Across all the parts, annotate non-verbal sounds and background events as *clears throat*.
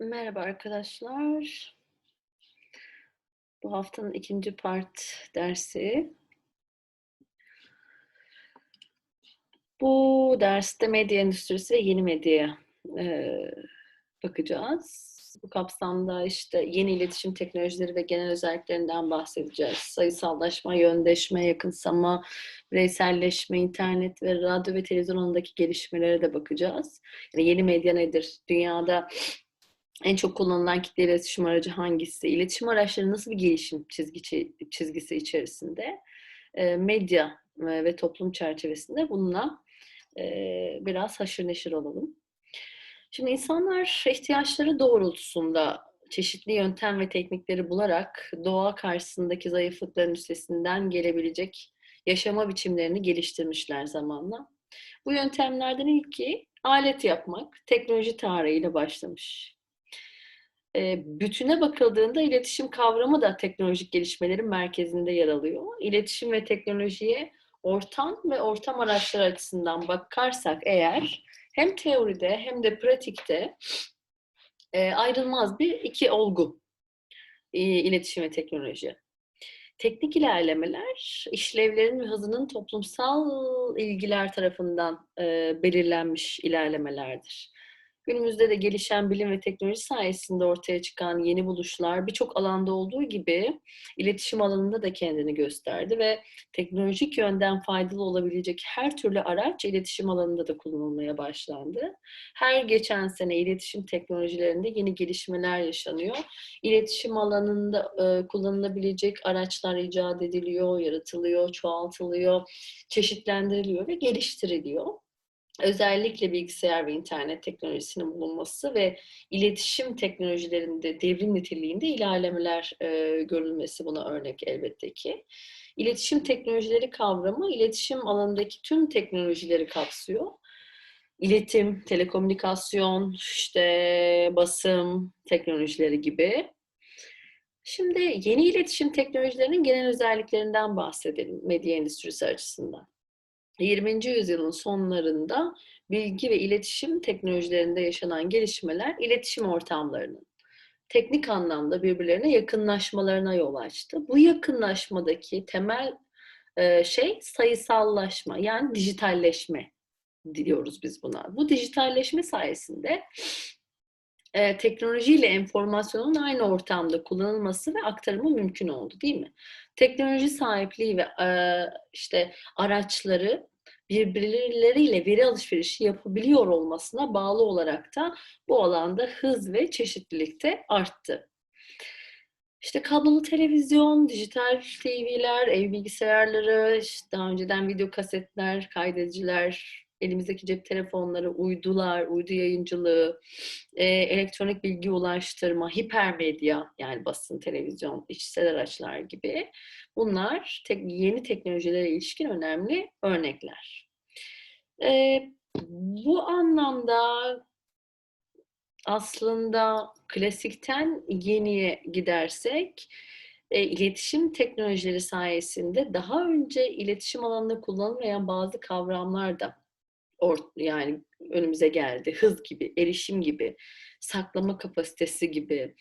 Merhaba arkadaşlar. Bu haftanın ikinci part dersi. Bu derste medya endüstrisi ve yeni medyaya e, bakacağız. Bu kapsamda işte yeni iletişim teknolojileri ve genel özelliklerinden bahsedeceğiz. Sayısallaşma, yöndeşme, yakınsama, bireyselleşme, internet ve radyo ve televizyon alanındaki gelişmelere de bakacağız. Yani yeni medya nedir? Dünyada en çok kullanılan kitle iletişim aracı hangisi? İletişim araçları nasıl bir gelişim çizgi, çizgisi içerisinde? E, medya ve toplum çerçevesinde bununla e, biraz haşır neşir olalım. Şimdi insanlar ihtiyaçları doğrultusunda çeşitli yöntem ve teknikleri bularak doğa karşısındaki zayıflıkların üstesinden gelebilecek yaşama biçimlerini geliştirmişler zamanla. Bu yöntemlerden ilki alet yapmak, teknoloji tarihiyle başlamış bütüne bakıldığında iletişim kavramı da teknolojik gelişmelerin merkezinde yer alıyor. İletişim ve teknolojiye ortam ve ortam araçları açısından bakarsak eğer hem teoride hem de pratikte ayrılmaz bir iki olgu iletişim ve teknoloji. Teknik ilerlemeler, işlevlerin ve hızının toplumsal ilgiler tarafından belirlenmiş ilerlemelerdir. Günümüzde de gelişen bilim ve teknoloji sayesinde ortaya çıkan yeni buluşlar birçok alanda olduğu gibi iletişim alanında da kendini gösterdi ve teknolojik yönden faydalı olabilecek her türlü araç iletişim alanında da kullanılmaya başlandı. Her geçen sene iletişim teknolojilerinde yeni gelişmeler yaşanıyor. İletişim alanında e, kullanılabilecek araçlar icat ediliyor, yaratılıyor, çoğaltılıyor, çeşitlendiriliyor ve geliştiriliyor özellikle bilgisayar ve internet teknolojisinin bulunması ve iletişim teknolojilerinde devrim niteliğinde ilerlemeler e, görülmesi buna örnek elbette ki. İletişim teknolojileri kavramı iletişim alanındaki tüm teknolojileri kapsıyor. İletim, telekomünikasyon, işte basım teknolojileri gibi. Şimdi yeni iletişim teknolojilerinin genel özelliklerinden bahsedelim medya endüstrisi açısından. 20. yüzyılın sonlarında bilgi ve iletişim teknolojilerinde yaşanan gelişmeler iletişim ortamlarının teknik anlamda birbirlerine yakınlaşmalarına yol açtı. Bu yakınlaşmadaki temel e, şey sayısallaşma yani dijitalleşme diyoruz biz buna. Bu dijitalleşme sayesinde e, teknolojiyle enformasyonun aynı ortamda kullanılması ve aktarımı mümkün oldu değil mi? Teknoloji sahipliği ve e, işte araçları birbirleriyle veri alışverişi yapabiliyor olmasına bağlı olarak da bu alanda hız ve çeşitlilik de arttı. İşte kablolu televizyon, dijital TV'ler, ev bilgisayarları, işte daha önceden video kasetler, kaydediciler, elimizdeki cep telefonları, uydular, uydu yayıncılığı, e, elektronik bilgi ulaştırma, hipermedya yani basın, televizyon, içsel araçlar gibi bunlar tek, yeni teknolojilere ilişkin önemli örnekler. E, bu anlamda aslında klasikten yeniye gidersek e, iletişim teknolojileri sayesinde daha önce iletişim alanında kullanılmayan bazı kavramlar da or, yani önümüze geldi. Hız gibi, erişim gibi, saklama kapasitesi gibi,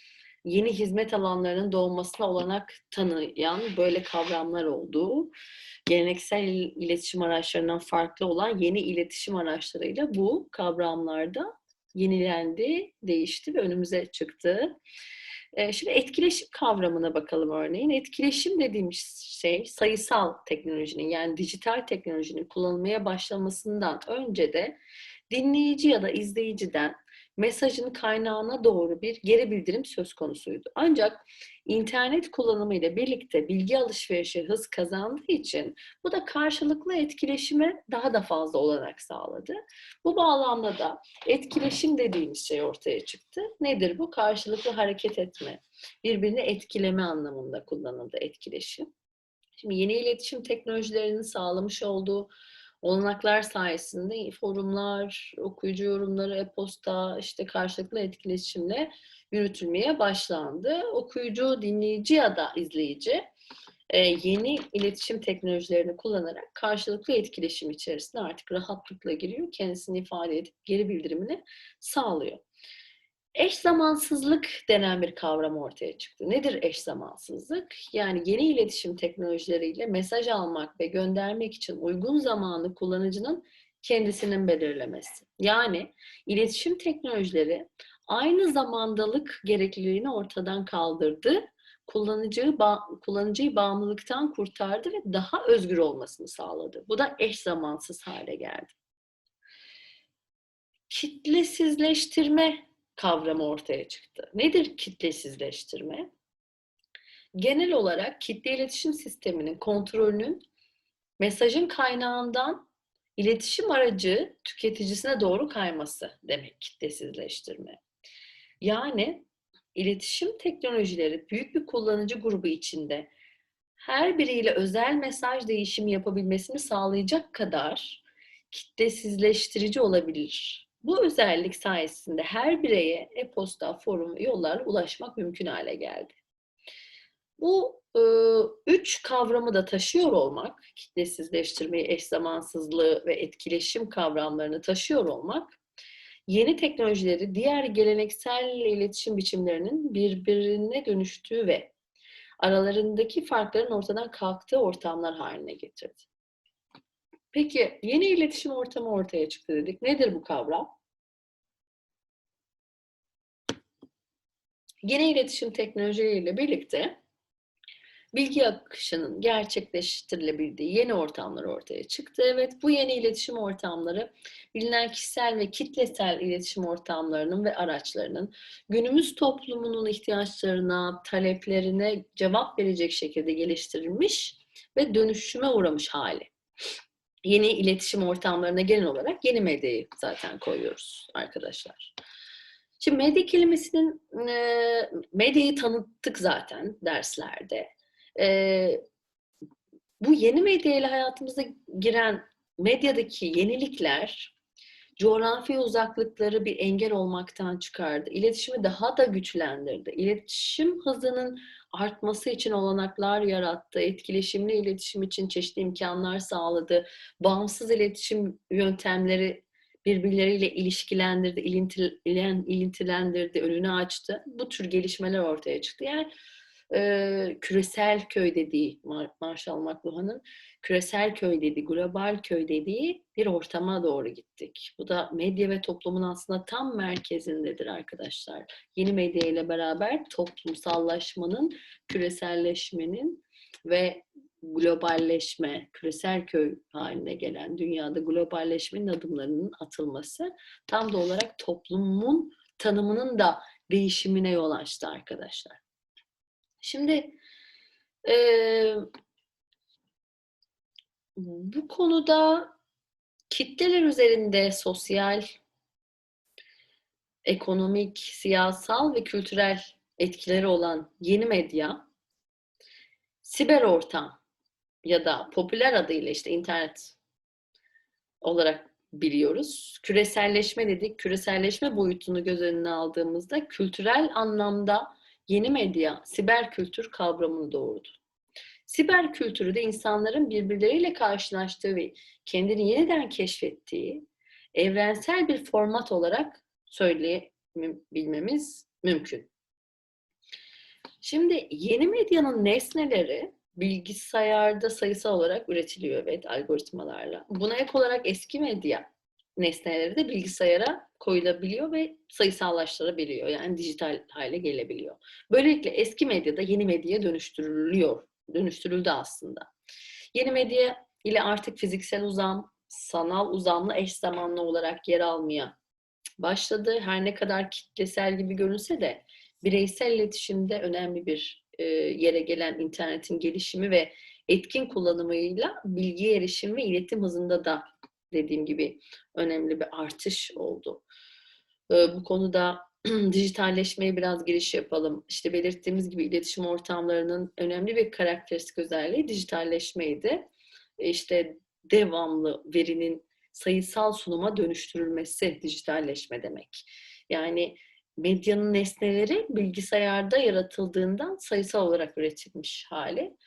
yeni hizmet alanlarının doğmasına olanak tanıyan böyle kavramlar olduğu, geleneksel iletişim araçlarından farklı olan yeni iletişim araçlarıyla bu kavramlarda yenilendi, değişti ve önümüze çıktı. Şimdi etkileşim kavramına bakalım örneğin. Etkileşim dediğimiz şey sayısal teknolojinin yani dijital teknolojinin kullanılmaya başlamasından önce de dinleyici ya da izleyiciden mesajın kaynağına doğru bir geri bildirim söz konusuydu. Ancak internet kullanımı ile birlikte bilgi alışverişi hız kazandığı için bu da karşılıklı etkileşime daha da fazla olarak sağladı. Bu bağlamda da etkileşim dediğimiz şey ortaya çıktı. Nedir bu? Karşılıklı hareket etme, birbirini etkileme anlamında kullanıldı etkileşim. Şimdi yeni iletişim teknolojilerinin sağlamış olduğu olanaklar sayesinde forumlar, okuyucu yorumları, e-posta, işte karşılıklı etkileşimle yürütülmeye başlandı. Okuyucu, dinleyici ya da izleyici e, yeni iletişim teknolojilerini kullanarak karşılıklı etkileşim içerisinde artık rahatlıkla giriyor, kendisini ifade edip geri bildirimini sağlıyor. Eş zamansızlık denen bir kavram ortaya çıktı. Nedir eş zamansızlık? Yani yeni iletişim teknolojileriyle mesaj almak ve göndermek için uygun zamanı kullanıcının kendisinin belirlemesi. Yani iletişim teknolojileri aynı zamandalık gerekliliğini ortadan kaldırdı, kullanıcıyı, ba- kullanıcıyı bağımlılıktan kurtardı ve daha özgür olmasını sağladı. Bu da eş zamansız hale geldi. Kitlesizleştirme kavramı ortaya çıktı. Nedir kitlesizleştirme? Genel olarak kitle iletişim sisteminin kontrolünün mesajın kaynağından iletişim aracı tüketicisine doğru kayması demek kitlesizleştirme. Yani iletişim teknolojileri büyük bir kullanıcı grubu içinde her biriyle özel mesaj değişimi yapabilmesini sağlayacak kadar kitlesizleştirici olabilir. Bu özellik sayesinde her bireye e-posta, forum, yollarla ulaşmak mümkün hale geldi. Bu e, üç kavramı da taşıyor olmak, kitlesizleştirmeyi, eş zamansızlığı ve etkileşim kavramlarını taşıyor olmak, yeni teknolojileri diğer geleneksel iletişim biçimlerinin birbirine dönüştüğü ve aralarındaki farkların ortadan kalktığı ortamlar haline getirdi. Peki yeni iletişim ortamı ortaya çıktı dedik. Nedir bu kavram? Yeni iletişim teknolojileriyle birlikte bilgi akışının gerçekleştirilebildiği yeni ortamlar ortaya çıktı. Evet bu yeni iletişim ortamları bilinen kişisel ve kitlesel iletişim ortamlarının ve araçlarının günümüz toplumunun ihtiyaçlarına, taleplerine cevap verecek şekilde geliştirilmiş ve dönüşüme uğramış hali yeni iletişim ortamlarına genel olarak yeni medyayı zaten koyuyoruz arkadaşlar. Şimdi medya kelimesinin e, medyayı tanıttık zaten derslerde. E, bu yeni medya ile hayatımıza giren medyadaki yenilikler coğrafi uzaklıkları bir engel olmaktan çıkardı. İletişimi daha da güçlendirdi. İletişim hızının artması için olanaklar yarattı. Etkileşimli iletişim için çeşitli imkanlar sağladı. Bağımsız iletişim yöntemleri birbirleriyle ilişkilendirdi, ilintilendirdi, önünü açtı. Bu tür gelişmeler ortaya çıktı. Yani e, küresel köy dediği Marshall McLuhan'ın küresel köy dediği, global köy dediği bir ortama doğru gittik. Bu da medya ve toplumun aslında tam merkezindedir arkadaşlar. Yeni medya ile beraber toplumsallaşmanın, küreselleşmenin ve globalleşme, küresel köy haline gelen dünyada globalleşmenin adımlarının atılması tam da olarak toplumun tanımının da değişimine yol açtı arkadaşlar. Şimdi e, bu konuda kitleler üzerinde sosyal, ekonomik, siyasal ve kültürel etkileri olan yeni medya, siber ortam ya da popüler adıyla işte internet olarak biliyoruz. Küreselleşme dedik. Küreselleşme boyutunu göz önüne aldığımızda kültürel anlamda yeni medya, siber kültür kavramını doğurdu. Siber kültürü de insanların birbirleriyle karşılaştığı ve kendini yeniden keşfettiği evrensel bir format olarak söyleyebilmemiz mümkün. Şimdi yeni medyanın nesneleri bilgisayarda sayısal olarak üretiliyor evet algoritmalarla. Buna ek olarak eski medya nesneleri de bilgisayara koyulabiliyor ve sayısallaştırabiliyor. Yani dijital hale gelebiliyor. Böylelikle eski medyada yeni medyaya dönüştürülüyor. Dönüştürüldü aslında. Yeni medya ile artık fiziksel uzam, sanal uzamla eş zamanlı olarak yer almaya başladı. Her ne kadar kitlesel gibi görünse de bireysel iletişimde önemli bir e, yere gelen internetin gelişimi ve etkin kullanımıyla bilgi erişim ve iletim hızında da dediğim gibi önemli bir artış oldu. Bu konuda *clears throat* dijitalleşmeye biraz giriş yapalım. İşte belirttiğimiz gibi iletişim ortamlarının önemli bir karakteristik özelliği dijitalleşmeydi. İşte devamlı verinin sayısal sunuma dönüştürülmesi dijitalleşme demek. Yani medyanın nesneleri bilgisayarda yaratıldığından sayısal olarak üretilmiş hali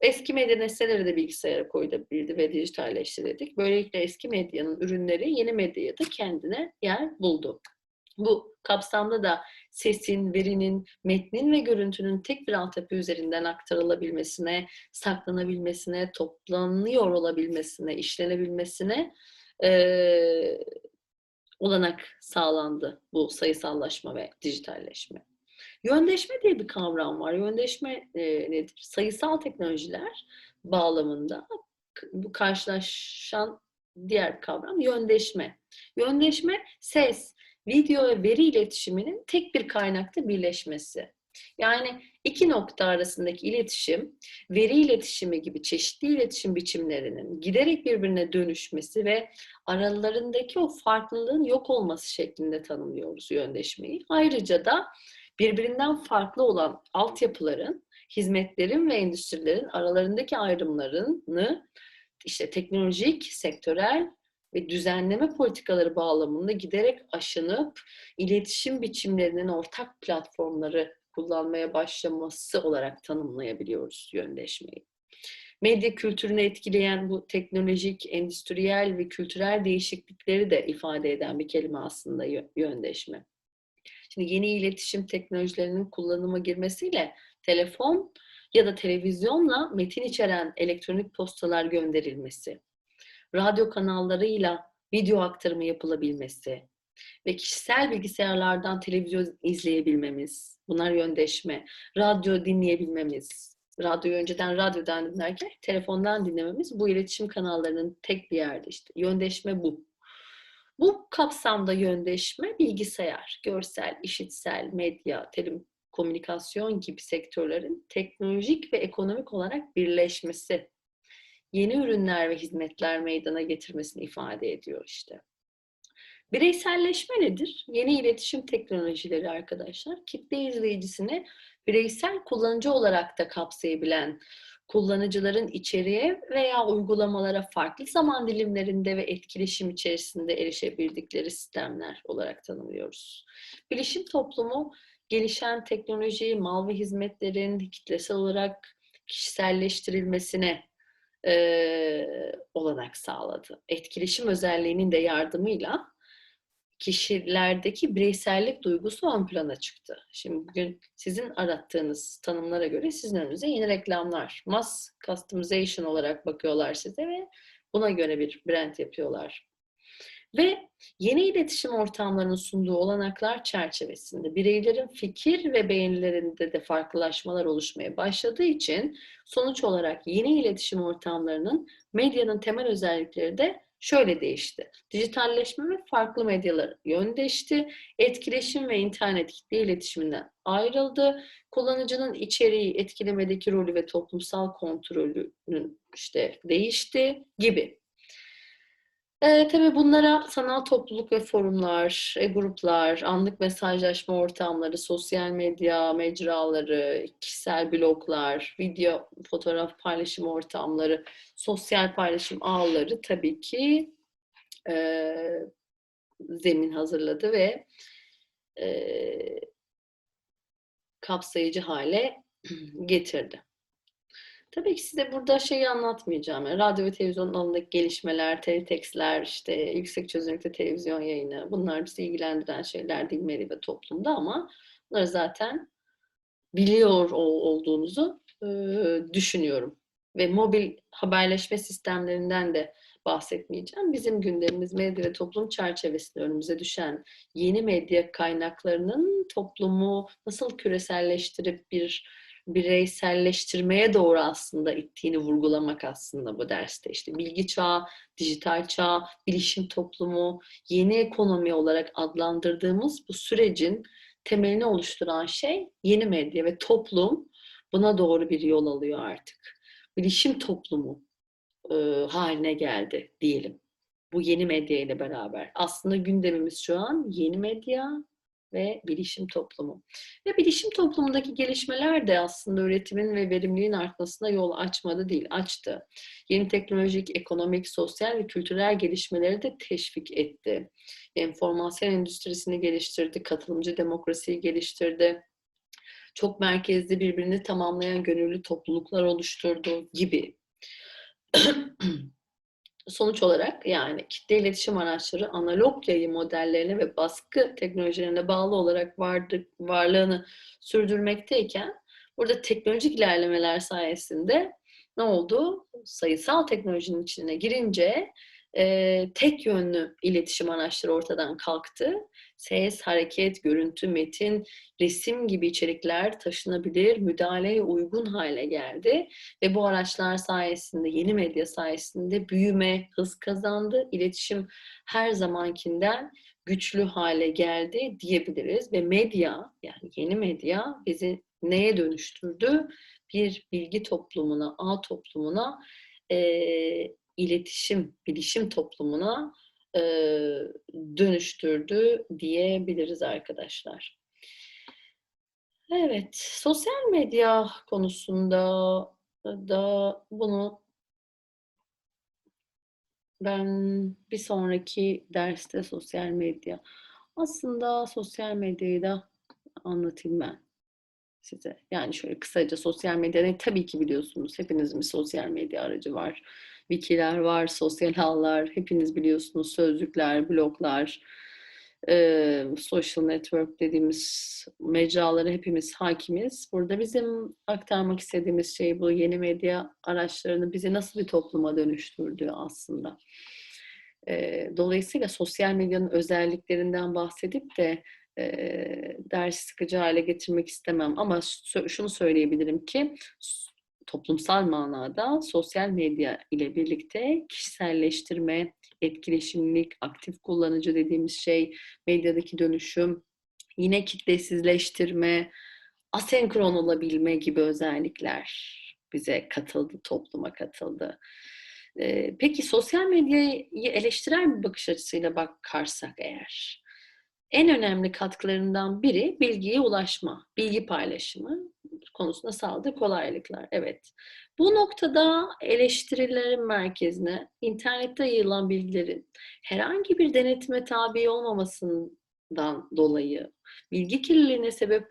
eski medya nesneleri de bilgisayara koyulabildi ve dijitalleştirildik. Böylelikle eski medyanın ürünleri yeni medyaya da kendine yer buldu. Bu kapsamda da sesin, verinin, metnin ve görüntünün tek bir altyapı üzerinden aktarılabilmesine, saklanabilmesine, toplanıyor olabilmesine, işlenebilmesine e, olanak sağlandı bu sayısallaşma ve dijitalleşme. Yöndeşme diye bir kavram var. Yöndeşme e, nedir? Sayısal teknolojiler bağlamında bu karşılaşan diğer kavram yöndeşme. Yöndeşme ses, video ve veri iletişiminin tek bir kaynakta birleşmesi. Yani iki nokta arasındaki iletişim, veri iletişimi gibi çeşitli iletişim biçimlerinin giderek birbirine dönüşmesi ve aralarındaki o farklılığın yok olması şeklinde tanımlıyoruz yöndeşmeyi. Ayrıca da birbirinden farklı olan altyapıların, hizmetlerin ve endüstrilerin aralarındaki ayrımlarını işte teknolojik, sektörel ve düzenleme politikaları bağlamında giderek aşınıp iletişim biçimlerinin ortak platformları kullanmaya başlaması olarak tanımlayabiliyoruz yöndeşmeyi. Medya kültürünü etkileyen bu teknolojik, endüstriyel ve kültürel değişiklikleri de ifade eden bir kelime aslında yöndeşme. Şimdi yeni iletişim teknolojilerinin kullanıma girmesiyle telefon ya da televizyonla metin içeren elektronik postalar gönderilmesi, radyo kanallarıyla video aktarımı yapılabilmesi ve kişisel bilgisayarlardan televizyon izleyebilmemiz, bunlar yöndeşme, radyo dinleyebilmemiz, radyoyu önceden radyodan dinlerken telefondan dinlememiz bu iletişim kanallarının tek bir yerde işte. Yöndeşme bu. Bu kapsamda yöndeşme bilgisayar, görsel, işitsel, medya, telekomünikasyon gibi sektörlerin teknolojik ve ekonomik olarak birleşmesi, yeni ürünler ve hizmetler meydana getirmesini ifade ediyor işte. Bireyselleşme nedir? Yeni iletişim teknolojileri arkadaşlar, kitle izleyicisini bireysel kullanıcı olarak da kapsayabilen kullanıcıların içeriğe veya uygulamalara farklı zaman dilimlerinde ve etkileşim içerisinde erişebildikleri sistemler olarak tanımlıyoruz. Bilişim toplumu gelişen teknoloji, mal ve hizmetlerin kitlesel olarak kişiselleştirilmesine e, olanak sağladı. Etkileşim özelliğinin de yardımıyla kişilerdeki bireysellik duygusu ön plana çıktı. Şimdi bugün sizin arattığınız tanımlara göre sizin önünüze yeni reklamlar, mass customization olarak bakıyorlar size ve buna göre bir brand yapıyorlar. Ve yeni iletişim ortamlarının sunduğu olanaklar çerçevesinde bireylerin fikir ve beğenilerinde de farklılaşmalar oluşmaya başladığı için sonuç olarak yeni iletişim ortamlarının medyanın temel özellikleri de şöyle değişti. Dijitalleşme ve farklı medyalar yön değişti. Etkileşim ve internet kitle iletişiminden ayrıldı. Kullanıcının içeriği etkilemedeki rolü ve toplumsal kontrolünün işte değişti gibi. E, tabii bunlara sanal topluluk ve forumlar, e, gruplar, anlık mesajlaşma ortamları, sosyal medya mecraları, kişisel bloglar, video, fotoğraf paylaşım ortamları, sosyal paylaşım ağları tabii ki e, zemin hazırladı ve e, kapsayıcı hale *clears throat* getirdi. Tabii ki size burada şeyi anlatmayacağım. Yani radyo ve televizyon alanındaki gelişmeler, teletekstler, işte yüksek çözünürlükte televizyon yayını bunlar bizi ilgilendiren şeyler değil medya ve toplumda ama bunları zaten biliyor olduğunuzu düşünüyorum. Ve mobil haberleşme sistemlerinden de bahsetmeyeceğim. Bizim gündemimiz medya ve toplum çerçevesinde önümüze düşen yeni medya kaynaklarının toplumu nasıl küreselleştirip bir bireyselleştirmeye doğru aslında ittiğini vurgulamak aslında bu derste. İşte bilgi çağı, dijital çağ, bilişim toplumu, yeni ekonomi olarak adlandırdığımız bu sürecin temelini oluşturan şey yeni medya ve toplum buna doğru bir yol alıyor artık. Bilişim toplumu e, haline geldi diyelim. Bu yeni medya ile beraber. Aslında gündemimiz şu an yeni medya, ve bilişim toplumu. Ve bilişim toplumundaki gelişmeler de aslında üretimin ve verimliliğin artmasına yol açmadı değil, açtı. Yeni teknolojik, ekonomik, sosyal ve kültürel gelişmeleri de teşvik etti. Enformasyon endüstrisini geliştirdi, katılımcı demokrasiyi geliştirdi. Çok merkezli birbirini tamamlayan gönüllü topluluklar oluşturdu gibi. *clears throat* sonuç olarak yani kitle iletişim araçları analog yayın modellerine ve baskı teknolojilerine bağlı olarak vardı, varlığını sürdürmekteyken burada teknolojik ilerlemeler sayesinde ne oldu? Sayısal teknolojinin içine girince e, tek yönlü iletişim araçları ortadan kalktı. Ses, hareket, görüntü, metin, resim gibi içerikler taşınabilir, müdahaleye uygun hale geldi ve bu araçlar sayesinde, yeni medya sayesinde büyüme, hız kazandı. İletişim her zamankinden güçlü hale geldi diyebiliriz ve medya yani yeni medya bizi neye dönüştürdü? Bir bilgi toplumuna, ağ toplumuna, iletişim, bilişim toplumuna e, dönüştürdü diyebiliriz arkadaşlar. Evet, sosyal medya konusunda da bunu ben bir sonraki derste sosyal medya aslında sosyal medyayı da anlatayım ben size. Yani şöyle kısaca sosyal medyada tabii ki biliyorsunuz hepinizin bir sosyal medya aracı var. Wiki'ler var, sosyal ağlar, hepiniz biliyorsunuz sözlükler, bloglar, e, social network dediğimiz mecralara hepimiz hakimiz. Burada bizim aktarmak istediğimiz şey bu yeni medya araçlarını bizi nasıl bir topluma dönüştürdüğü aslında. E, dolayısıyla sosyal medyanın özelliklerinden bahsedip de e, ders sıkıcı hale getirmek istemem ama şunu söyleyebilirim ki toplumsal manada sosyal medya ile birlikte kişiselleştirme, etkileşimlik, aktif kullanıcı dediğimiz şey, medyadaki dönüşüm, yine kitlesizleştirme, asenkron olabilme gibi özellikler bize katıldı, topluma katıldı. Peki sosyal medyayı eleştiren bir bakış açısıyla bakarsak eğer, en önemli katkılarından biri bilgiye ulaşma, bilgi paylaşımı konusunda sağladığı kolaylıklar. Evet. Bu noktada eleştirilerin merkezine internette yayılan bilgilerin herhangi bir denetime tabi olmamasından dolayı bilgi kirliliğine sebep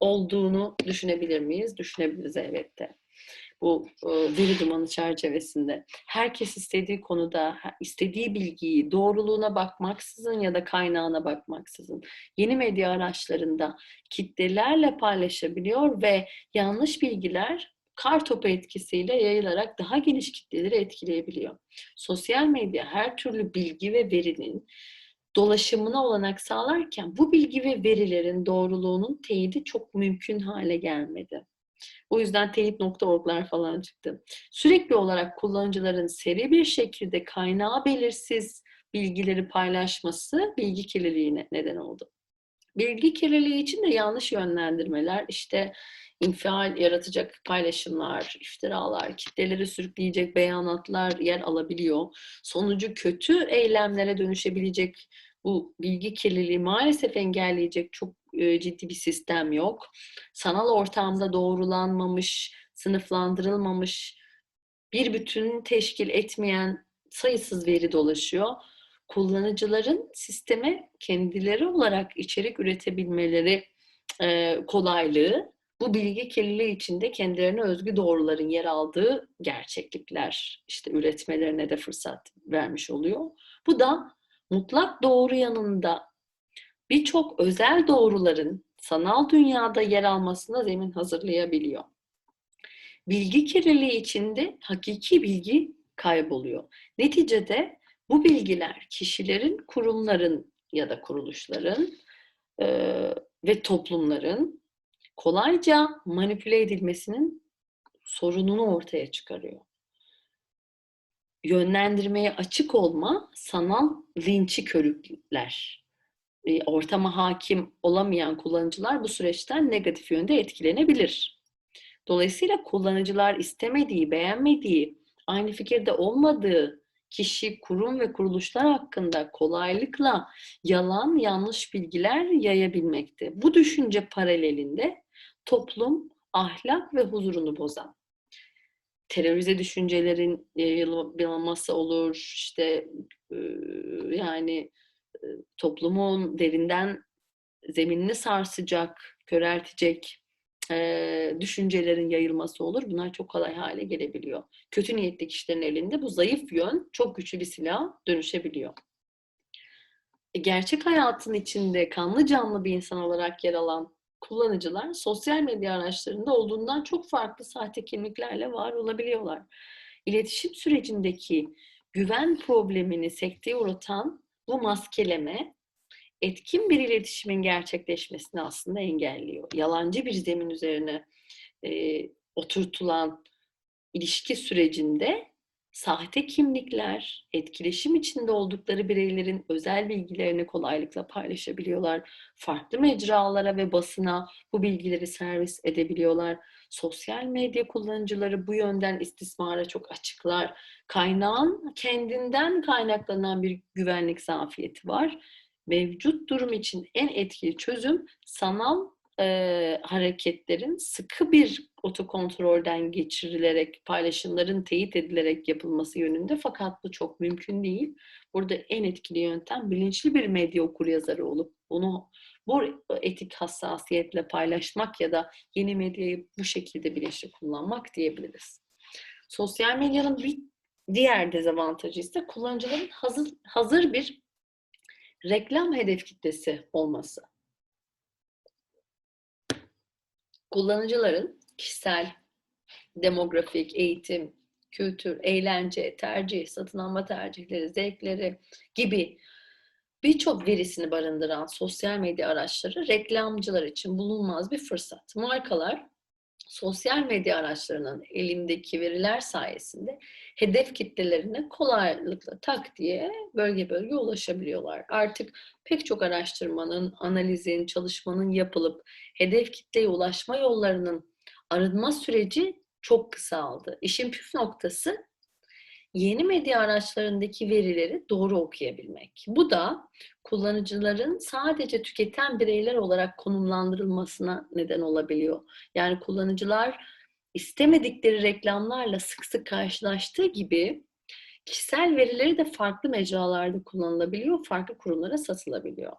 olduğunu düşünebilir miyiz? Düşünebiliriz elbette bu veri dumanı çerçevesinde herkes istediği konuda istediği bilgiyi doğruluğuna bakmaksızın ya da kaynağına bakmaksızın yeni medya araçlarında kitlelerle paylaşabiliyor ve yanlış bilgiler kar topu etkisiyle yayılarak daha geniş kitleleri etkileyebiliyor. Sosyal medya her türlü bilgi ve verinin dolaşımına olanak sağlarken bu bilgi ve verilerin doğruluğunun teyidi çok mümkün hale gelmedi. O yüzden teyit.org'lar falan çıktı. Sürekli olarak kullanıcıların seri bir şekilde kaynağı belirsiz bilgileri paylaşması bilgi kirliliğine neden oldu. Bilgi kirliliği için de yanlış yönlendirmeler, işte infial yaratacak paylaşımlar, iftiralar, kitleleri sürükleyecek beyanatlar yer alabiliyor. Sonucu kötü eylemlere dönüşebilecek bu bilgi kirliliği maalesef engelleyecek çok ciddi bir sistem yok. Sanal ortamda doğrulanmamış, sınıflandırılmamış, bir bütün teşkil etmeyen sayısız veri dolaşıyor. Kullanıcıların sisteme kendileri olarak içerik üretebilmeleri e, kolaylığı bu bilgi kirliliği içinde kendilerine özgü doğruların yer aldığı gerçeklikler işte üretmelerine de fırsat vermiş oluyor. Bu da mutlak doğru yanında birçok özel doğruların sanal dünyada yer almasına zemin hazırlayabiliyor. Bilgi kirliliği içinde hakiki bilgi kayboluyor. Neticede bu bilgiler kişilerin, kurumların ya da kuruluşların e, ve toplumların kolayca manipüle edilmesinin sorununu ortaya çıkarıyor. Yönlendirmeye açık olma sanal linçi körükler ortama hakim olamayan kullanıcılar bu süreçten negatif yönde etkilenebilir. Dolayısıyla kullanıcılar istemediği, beğenmediği, aynı fikirde olmadığı kişi, kurum ve kuruluşlar hakkında kolaylıkla yalan, yanlış bilgiler yayabilmekte. Bu düşünce paralelinde toplum ahlak ve huzurunu bozan terörize düşüncelerin yayılması olur, işte yani toplumun derinden zeminini sarsacak, köreltecek e, düşüncelerin yayılması olur. Bunlar çok kolay hale gelebiliyor. Kötü niyetli kişilerin elinde bu zayıf yön çok güçlü bir silah dönüşebiliyor. E, gerçek hayatın içinde kanlı canlı bir insan olarak yer alan kullanıcılar sosyal medya araçlarında olduğundan çok farklı sahte kimliklerle var olabiliyorlar. İletişim sürecindeki güven problemini sekteye uğratan bu maskeleme etkin bir iletişimin gerçekleşmesini aslında engelliyor. Yalancı bir zemin üzerine e, oturtulan ilişki sürecinde sahte kimlikler, etkileşim içinde oldukları bireylerin özel bilgilerini kolaylıkla paylaşabiliyorlar. Farklı mecralara ve basına bu bilgileri servis edebiliyorlar. Sosyal medya kullanıcıları bu yönden istismara çok açıklar. Kaynağın kendinden kaynaklanan bir güvenlik zafiyeti var. Mevcut durum için en etkili çözüm sanal e, hareketlerin sıkı bir otokontrolden geçirilerek, paylaşımların teyit edilerek yapılması yönünde fakat bu çok mümkün değil. Burada en etkili yöntem bilinçli bir medya okuryazarı olup bunu bu etik hassasiyetle paylaşmak ya da yeni medyayı bu şekilde bilinçli kullanmak diyebiliriz. Sosyal medyanın bir diğer dezavantajı ise kullanıcıların hazır, hazır bir reklam hedef kitlesi olması. Kullanıcıların kişisel, demografik, eğitim, kültür, eğlence, tercih, satın alma tercihleri, zevkleri gibi birçok verisini barındıran sosyal medya araçları reklamcılar için bulunmaz bir fırsat. Markalar sosyal medya araçlarının elindeki veriler sayesinde hedef kitlelerine kolaylıkla tak diye bölge bölge ulaşabiliyorlar. Artık pek çok araştırmanın, analizin, çalışmanın yapılıp hedef kitleye ulaşma yollarının arınma süreci çok kısaldı. İşin püf noktası yeni medya araçlarındaki verileri doğru okuyabilmek. Bu da kullanıcıların sadece tüketen bireyler olarak konumlandırılmasına neden olabiliyor. Yani kullanıcılar istemedikleri reklamlarla sık sık karşılaştığı gibi kişisel verileri de farklı mecralarda kullanılabiliyor, farklı kurumlara satılabiliyor.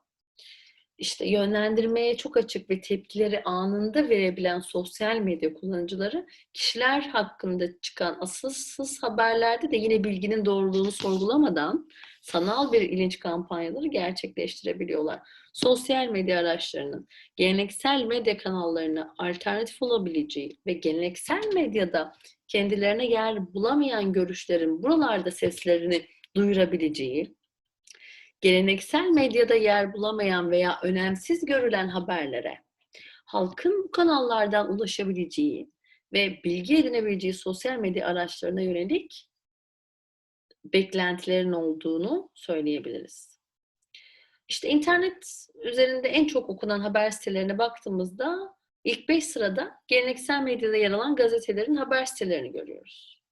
İşte yönlendirmeye çok açık ve tepkileri anında verebilen sosyal medya kullanıcıları kişiler hakkında çıkan asılsız haberlerde de yine bilginin doğruluğunu sorgulamadan sanal bir ilinç kampanyaları gerçekleştirebiliyorlar. Sosyal medya araçlarının geleneksel medya kanallarına alternatif olabileceği ve geleneksel medyada kendilerine yer bulamayan görüşlerin buralarda seslerini duyurabileceği, geleneksel medyada yer bulamayan veya önemsiz görülen haberlere halkın bu kanallardan ulaşabileceği ve bilgi edinebileceği sosyal medya araçlarına yönelik beklentilerin olduğunu söyleyebiliriz. İşte internet üzerinde en çok okunan haber sitelerine baktığımızda ilk 5 sırada geleneksel medyada yer alan gazetelerin haber sitelerini görüyoruz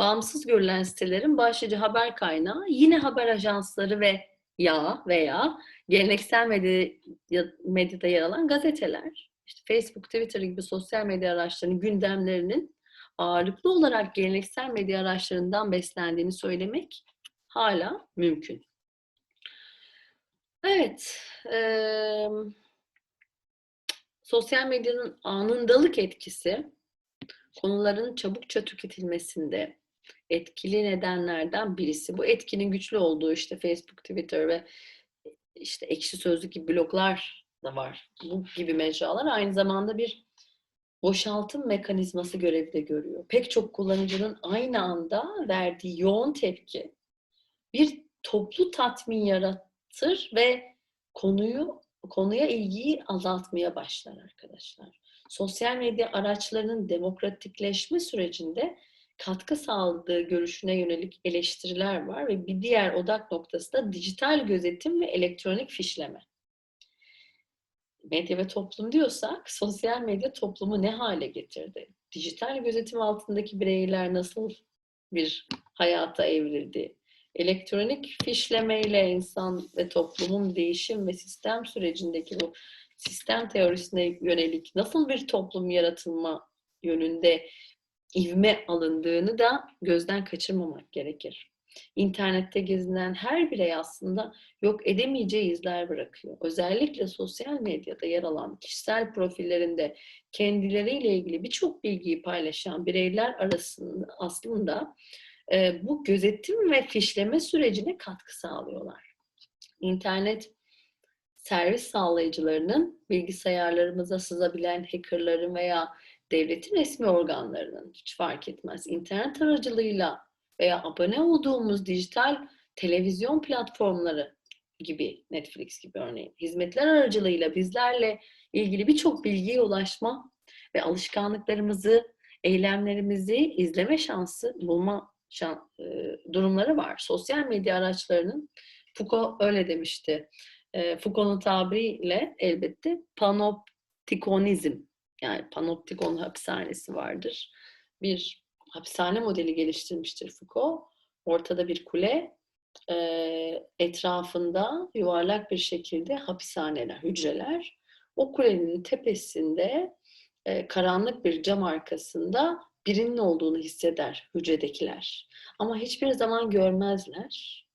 bağımsız görülen sitelerin başlıca haber kaynağı yine haber ajansları ve ya veya geleneksel medya, medyada yer alan gazeteler. İşte Facebook, Twitter gibi sosyal medya araçlarının gündemlerinin ağırlıklı olarak geleneksel medya araçlarından beslendiğini söylemek hala mümkün. Evet, e, sosyal medyanın anındalık etkisi konuların çabukça tüketilmesinde, etkili nedenlerden birisi. Bu etkinin güçlü olduğu işte Facebook, Twitter ve işte ekşi sözlük gibi bloglar da var. Bu gibi mecralar aynı zamanda bir boşaltım mekanizması görevi de görüyor. Pek çok kullanıcının aynı anda verdiği yoğun tepki bir toplu tatmin yaratır ve konuyu konuya ilgiyi azaltmaya başlar arkadaşlar. Sosyal medya araçlarının demokratikleşme sürecinde katkı sağladığı görüşüne yönelik eleştiriler var ve bir diğer odak noktası da dijital gözetim ve elektronik fişleme. Medya ve toplum diyorsak sosyal medya toplumu ne hale getirdi? Dijital gözetim altındaki bireyler nasıl bir hayata evrildi? Elektronik fişlemeyle insan ve toplumun değişim ve sistem sürecindeki bu sistem teorisine yönelik nasıl bir toplum yaratılma yönünde ivme alındığını da gözden kaçırmamak gerekir. İnternette gezinen her birey aslında yok edemeyeceği izler bırakıyor. Özellikle sosyal medyada yer alan kişisel profillerinde kendileriyle ilgili birçok bilgiyi paylaşan bireyler arasında aslında e, bu gözetim ve fişleme sürecine katkı sağlıyorlar. İnternet servis sağlayıcılarının bilgisayarlarımıza sızabilen hackerların veya devletin resmi organlarının hiç fark etmez internet aracılığıyla veya abone olduğumuz dijital televizyon platformları gibi Netflix gibi örneğin hizmetler aracılığıyla bizlerle ilgili birçok bilgiye ulaşma ve alışkanlıklarımızı, eylemlerimizi izleme şansı bulma şan, e, durumları var. Sosyal medya araçlarının Foucault öyle demişti. E, Foucault'un tabiriyle elbette panoptikonizm yani panoptikon hapishanesi vardır. Bir hapishane modeli geliştirmiştir Foucault. Ortada bir kule, e, etrafında yuvarlak bir şekilde hapishaneler, hücreler. O kulenin tepesinde e, karanlık bir cam arkasında birinin olduğunu hisseder hücredekiler. Ama hiçbir zaman görmezler.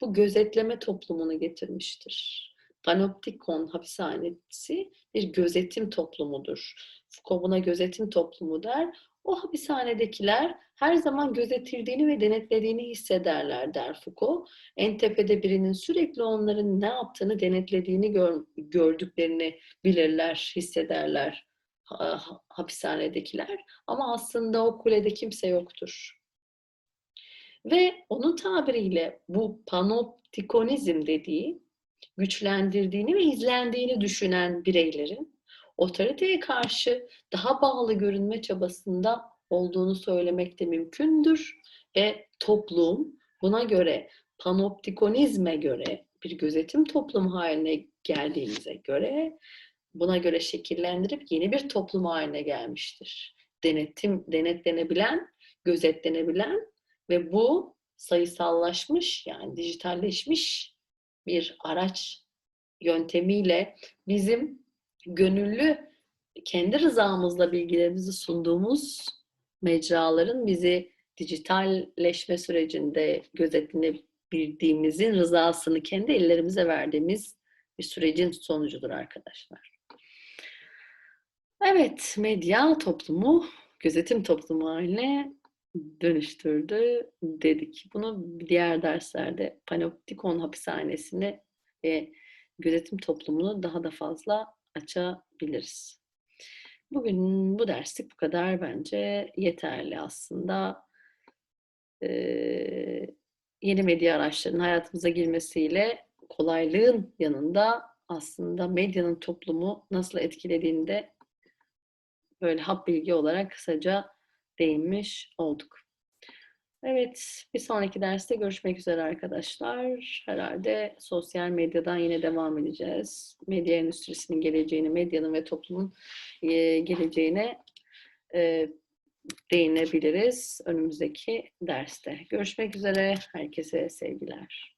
Bu gözetleme toplumunu getirmiştir. Panoptikon hapishanesi bir gözetim toplumudur. Foucault buna gözetim toplumu der. O hapishanedekiler her zaman gözetildiğini ve denetlediğini hissederler der Foucault. En tepede birinin sürekli onların ne yaptığını denetlediğini gör, gördüklerini bilirler, hissederler hapishanedekiler. Ama aslında o kulede kimse yoktur. Ve onun tabiriyle bu panoptikonizm dediği güçlendirdiğini ve izlendiğini düşünen bireylerin otoriteye karşı daha bağlı görünme çabasında olduğunu söylemek de mümkündür ve toplum buna göre panoptikonizme göre bir gözetim toplumu haline geldiğimize göre buna göre şekillendirip yeni bir toplum haline gelmiştir. Denetim, denetlenebilen, gözetlenebilen ve bu sayısallaşmış yani dijitalleşmiş bir araç yöntemiyle bizim gönüllü kendi rızamızla bilgilerimizi sunduğumuz mecraların bizi dijitalleşme sürecinde gözetlenebildiğimizin rızasını kendi ellerimize verdiğimiz bir sürecin sonucudur arkadaşlar. Evet, medya toplumu gözetim toplumu haline dönüştürdü dedik. Bunu diğer derslerde panoptikon hapishanesini ve gözetim toplumunu daha da fazla açabiliriz. Bugün bu derslik bu kadar bence yeterli aslında. Ee, yeni medya araçlarının hayatımıza girmesiyle kolaylığın yanında aslında medyanın toplumu nasıl etkilediğini de böyle hap bilgi olarak kısaca değinmiş olduk. Evet, bir sonraki derste görüşmek üzere arkadaşlar. Herhalde sosyal medyadan yine devam edeceğiz. Medya endüstrisinin geleceğini, medyanın ve toplumun geleceğine değinebiliriz önümüzdeki derste. Görüşmek üzere, herkese sevgiler.